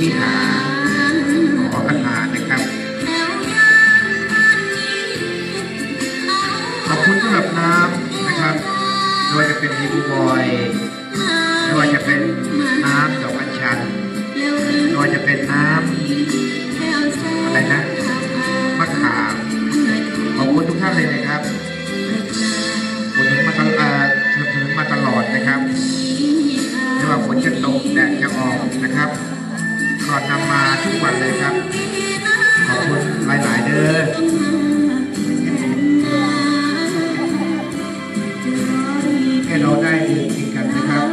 ที่หารขอประทานนะครับขอบคุณสำหรับน้ำนะครับไม่ว่าจะเป็นฮิบูบอยไม่ว่าจะเป็นน้ำดอก ก่อนนำมาทุกวันเลยครับ ขอบคุณหลายๆเด้อให้เราได้กินกันนะครับ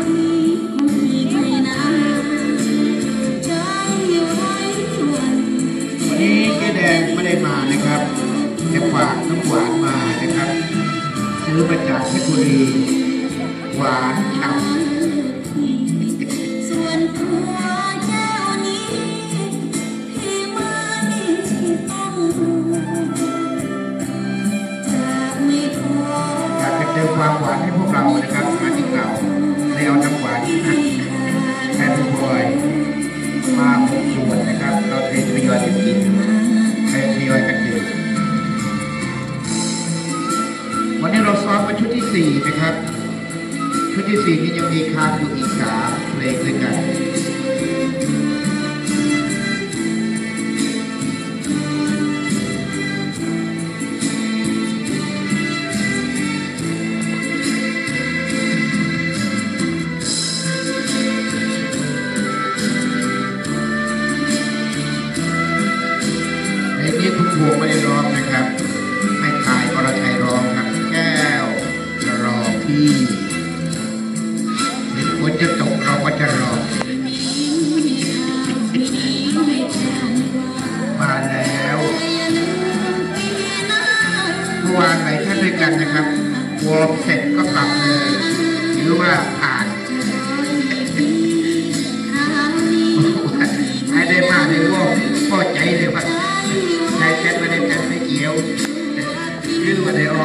วันนี้เจ๊แดงไม่ได้มานะครับจะฝากน้ำหวานมานะครับซื้อมาจากเพชรบุรีหวานฉ่ำ ติมความหวานให้พวกเรานะครับมาที่เราเลยเอาน้ำหวานแทนผู้บอยมาหกส่วนนะครับ เราเททยอยกันกินเททยอยกันดื่มวันนี้เราซ้อมมาชุดที่สี่นะครับ ชุดที่สี่นี้ยังมีค้างอยู่อีกสามเพลงด้วยกัน ในนี้คุณพวงไม่ได้ร้องนะครับ ให้ถ่ายอรชัยร้องครับ แก้วรอพี่ถึงฝนจะตกเราก็จะรอมาแล้ววานไหนท่านด้วยกันนะครับวอร์มเสร็จก็กลับเลยหรือว่าผ่า ค่ไม่